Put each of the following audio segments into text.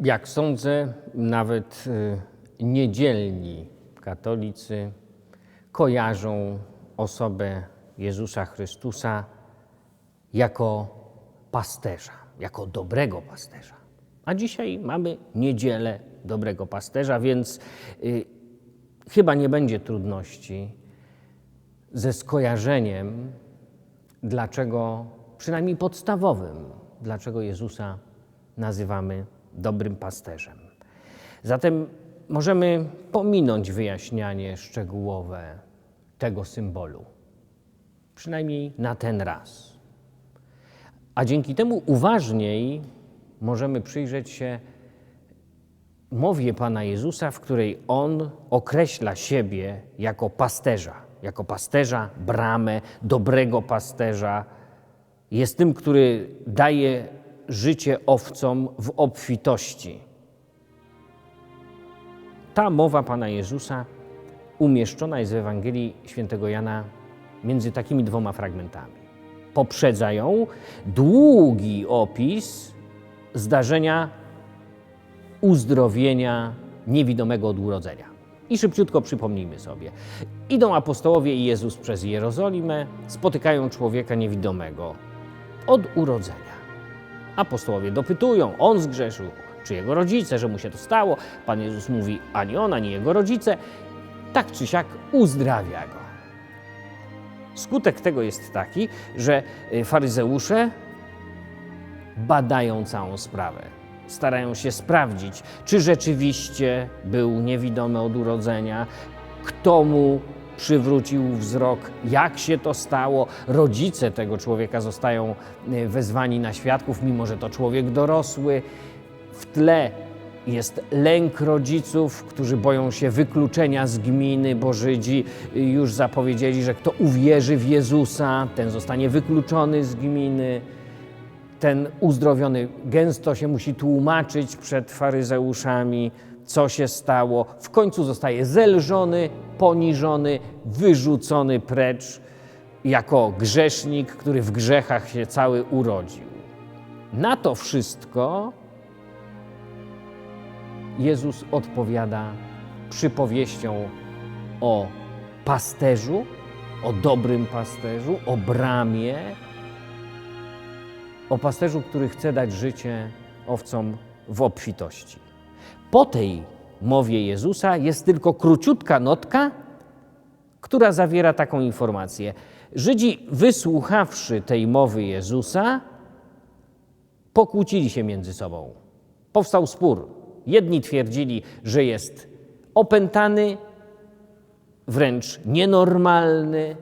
Jak sądzę, nawet y, niedzielni katolicy kojarzą osobę Jezusa Chrystusa jako pasterza, jako dobrego pasterza. A dzisiaj mamy niedzielę dobrego pasterza, więc y, chyba nie będzie trudności ze skojarzeniem, dlaczego, przynajmniej podstawowym, dlaczego Jezusa nazywamy dobrym pasterzem. Zatem możemy pominąć wyjaśnianie szczegółowe tego symbolu, przynajmniej na ten raz. A dzięki temu uważniej możemy przyjrzeć się mowie Pana Jezusa, w której On określa siebie jako pasterza, jako pasterza, bramę, dobrego pasterza. Jest tym, który daje życie owcom w obfitości. Ta mowa Pana Jezusa umieszczona jest w Ewangelii Świętego Jana między takimi dwoma fragmentami. Poprzedza ją długi opis zdarzenia uzdrowienia niewidomego od urodzenia. I szybciutko przypomnijmy sobie. Idą apostołowie i Jezus przez Jerozolimę, spotykają człowieka niewidomego od urodzenia. Apostołowie dopytują, on zgrzeszył, czy jego rodzice, że mu się to stało. Pan Jezus mówi, ani on, ani jego rodzice. Tak czy siak uzdrawia go. Skutek tego jest taki, że y, faryzeusze badają całą sprawę. Starają się sprawdzić, czy rzeczywiście był niewidomy od urodzenia, kto mu przywrócił wzrok, jak się to stało. Rodzice tego człowieka zostają y, wezwani na świadków, mimo że to człowiek dorosły. W tle jest lęk rodziców, którzy boją się wykluczenia z gminy, bo Żydzi y, już zapowiedzieli, że kto uwierzy w Jezusa, ten zostanie wykluczony z gminy. Ten uzdrowiony gęsto się musi tłumaczyć przed faryzeuszami, co się stało. W końcu zostaje zelżony, poniżony, wyrzucony precz jako grzesznik, który w grzechach się cały urodził. Na to wszystko Jezus odpowiada przypowieścią o pasterzu, o dobrym pasterzu, o bramie, o pasterzu, który chce dać życie owcom w obfitości. Po tej mowie Jezusa jest tylko króciutka notka, która zawiera taką informację. Żydzi, wysłuchawszy tej mowy Jezusa, pokłócili się między sobą. Powstał spór. Jedni twierdzili, że jest opętany, wręcz nienormalny,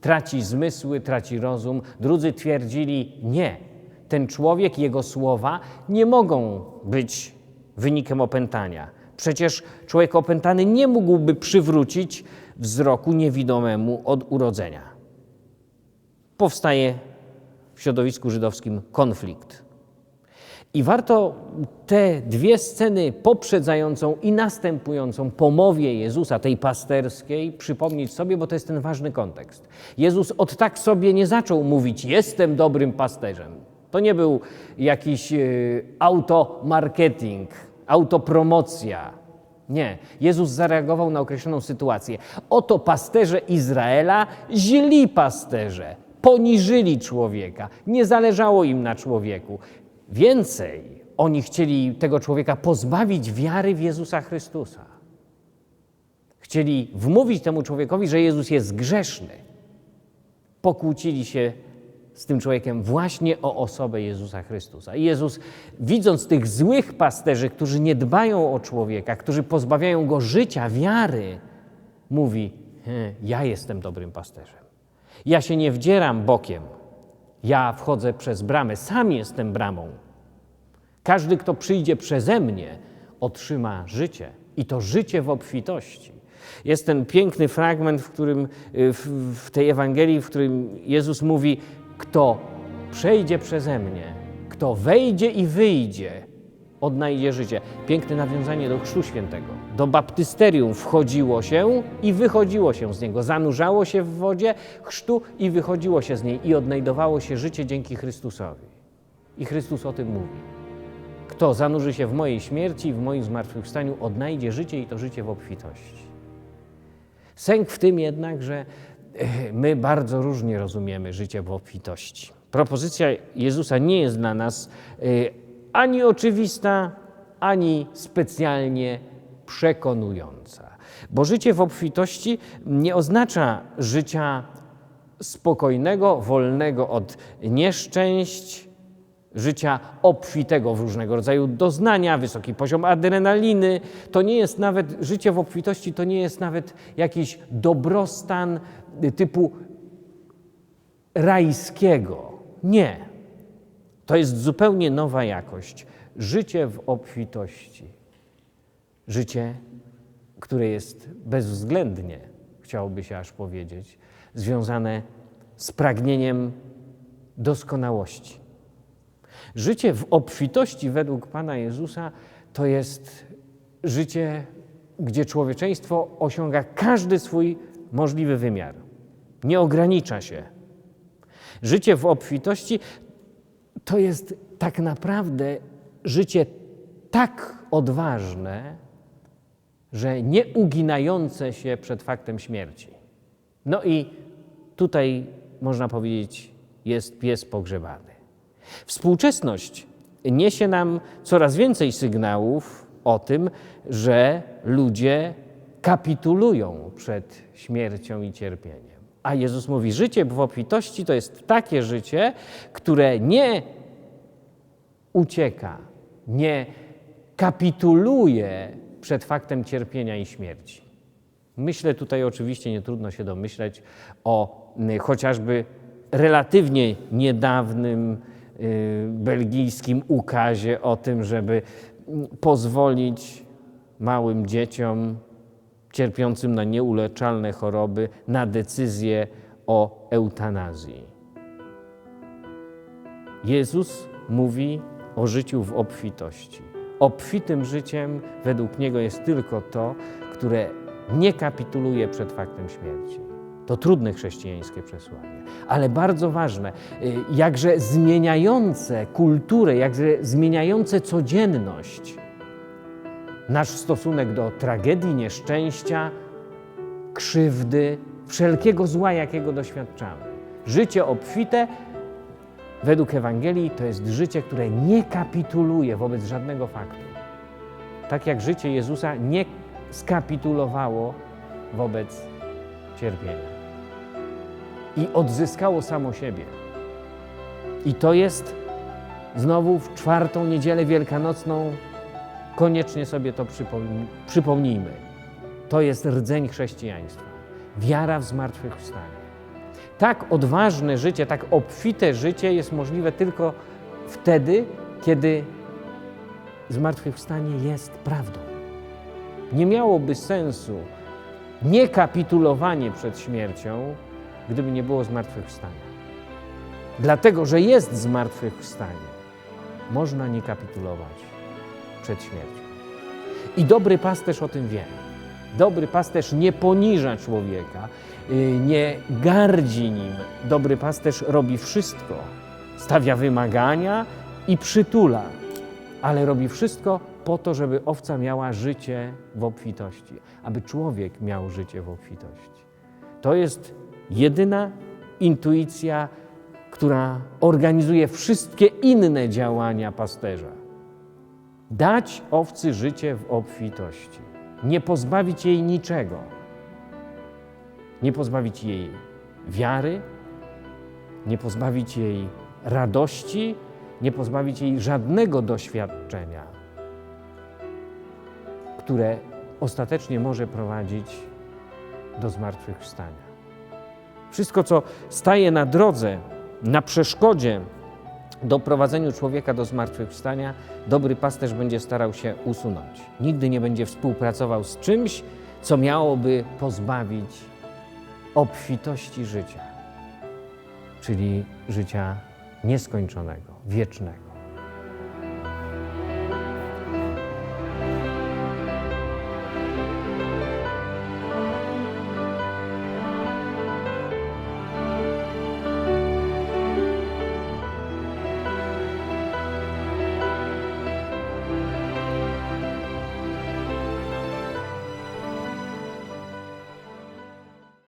traci zmysły, traci rozum. Drudzy twierdzili, nie, ten człowiek, jego słowa nie mogą być wynikiem opętania. Przecież człowiek opętany nie mógłby przywrócić wzroku niewidomemu od urodzenia. Powstaje w środowisku żydowskim konflikt. I warto te dwie sceny poprzedzającą i następującą po mowie Jezusa, tej pasterskiej, przypomnieć sobie, bo to jest ten ważny kontekst. Jezus od tak sobie nie zaczął mówić: Jestem dobrym pasterzem. To nie był jakiś y, automarketing, autopromocja. Nie. Jezus zareagował na określoną sytuację. Oto pasterze Izraela, źli pasterze, poniżyli człowieka, nie zależało im na człowieku. Więcej, oni chcieli tego człowieka pozbawić wiary w Jezusa Chrystusa. Chcieli wmówić temu człowiekowi, że Jezus jest grzeszny. Pokłócili się z tym człowiekiem właśnie o osobę Jezusa Chrystusa. I Jezus, widząc tych złych pasterzy, którzy nie dbają o człowieka, którzy pozbawiają go życia, wiary, mówi: Ja jestem dobrym pasterzem. Ja się nie wdzieram bokiem. Ja wchodzę przez bramę, sam jestem bramą. Każdy, kto przyjdzie przeze mnie, otrzyma życie i to życie w obfitości. Jest ten piękny fragment, w, którym, y, w, w tej Ewangelii, w którym Jezus mówi: Kto przejdzie przeze mnie, kto wejdzie i wyjdzie, odnajdzie życie. Piękne nawiązanie do Chrztu Świętego. Do baptysterium wchodziło się i wychodziło się z niego. Zanurzało się w wodzie chrztu i wychodziło się z niej i odnajdowało się życie dzięki Chrystusowi. I Chrystus o tym mówi. Kto zanurzy się w mojej śmierci i w moim zmartwychwstaniu, odnajdzie życie i to życie w obfitości. Sęk w tym jednak, że my bardzo różnie rozumiemy życie w obfitości. Propozycja Jezusa nie jest dla nas e, ani oczywista, ani specjalnie przekonująca. Bo życie w obfitości nie oznacza życia spokojnego, wolnego od nieszczęść, życia obfitego w różnego rodzaju doznania, wysoki poziom adrenaliny. To nie jest nawet życie w obfitości, to nie jest nawet jakiś dobrostan typu rajskiego. Nie. To jest zupełnie nowa jakość. Życie w obfitości. Życie, które jest bezwzględnie, chciałoby się aż powiedzieć, związane z pragnieniem doskonałości. Życie w obfitości według Pana Jezusa to jest życie, gdzie człowieczeństwo osiąga każdy swój możliwy wymiar. Nie ogranicza się. Życie w obfitości to jest tak naprawdę życie tak odważne, że nie uginające się przed faktem śmierci. No i tutaj można powiedzieć, jest pies pogrzebany. Współczesność niesie nam coraz więcej sygnałów o tym, że ludzie kapitulują przed śmiercią i cierpieniem. A Jezus mówi: Życie w obfitości to jest takie życie, które nie ucieka, nie kapituluje przed faktem cierpienia i śmierci. Myślę tutaj oczywiście, nie trudno się domyśleć o chociażby relatywnie niedawnym y, belgijskim ukazie o tym, żeby pozwolić małym dzieciom cierpiącym na nieuleczalne choroby na decyzję o eutanazji. Jezus mówi o życiu w obfitości. Obfitym życiem według Niego jest tylko to, które nie kapituluje przed faktem śmierci. To trudne chrześcijańskie przesłanie, ale bardzo ważne, y, jakże zmieniające kulturę, jakże zmieniające codzienność. Nasz stosunek do tragedii, nieszczęścia, krzywdy, wszelkiego zła, jakiego doświadczamy. Życie obfite według Ewangelii to jest życie, które nie kapituluje wobec żadnego faktu. Tak jak życie Jezusa nie skapitulowało wobec cierpienia. I odzyskało samo siebie. I to jest znowu w czwartą niedzielę wielkanocną, koniecznie sobie to przypomnijmy. To jest rdzeń chrześcijaństwa. Wiara w zmartwychwstanie. Tak odważne życie, tak obfite życie jest możliwe tylko wtedy, kiedy zmartwychwstanie jest prawdą. Nie miałoby sensu niekapitulowanie przed śmiercią, gdyby nie było zmartwychwstania. Dlatego, że jest zmartwychwstanie, można nie kapitulować przed śmiercią. I dobry pasterz o tym wie. Dobry pasterz nie poniża człowieka, y, nie gardzi nim. Dobry pasterz robi wszystko. Stawia wymagania i przytula, ale robi wszystko po to, żeby owca miała życie w obfitości, aby człowiek miał życie w obfitości. To jest jedyna intuicja, która organizuje wszystkie inne działania pasterza. Dać owcy życie w obfitości, nie pozbawić jej niczego, nie pozbawić jej wiary, nie pozbawić jej radości, nie pozbawić jej żadnego doświadczenia, które ostatecznie może prowadzić do zmartwychwstania. Wszystko, co staje na drodze, na przeszkodzie doprowadzeniu człowieka do zmartwychwstania, dobry pasterz będzie starał się usunąć. Nigdy nie będzie współpracował z czymś, co miałoby pozbawić obfitości życia, czyli życia nieskończonego, wiecznego.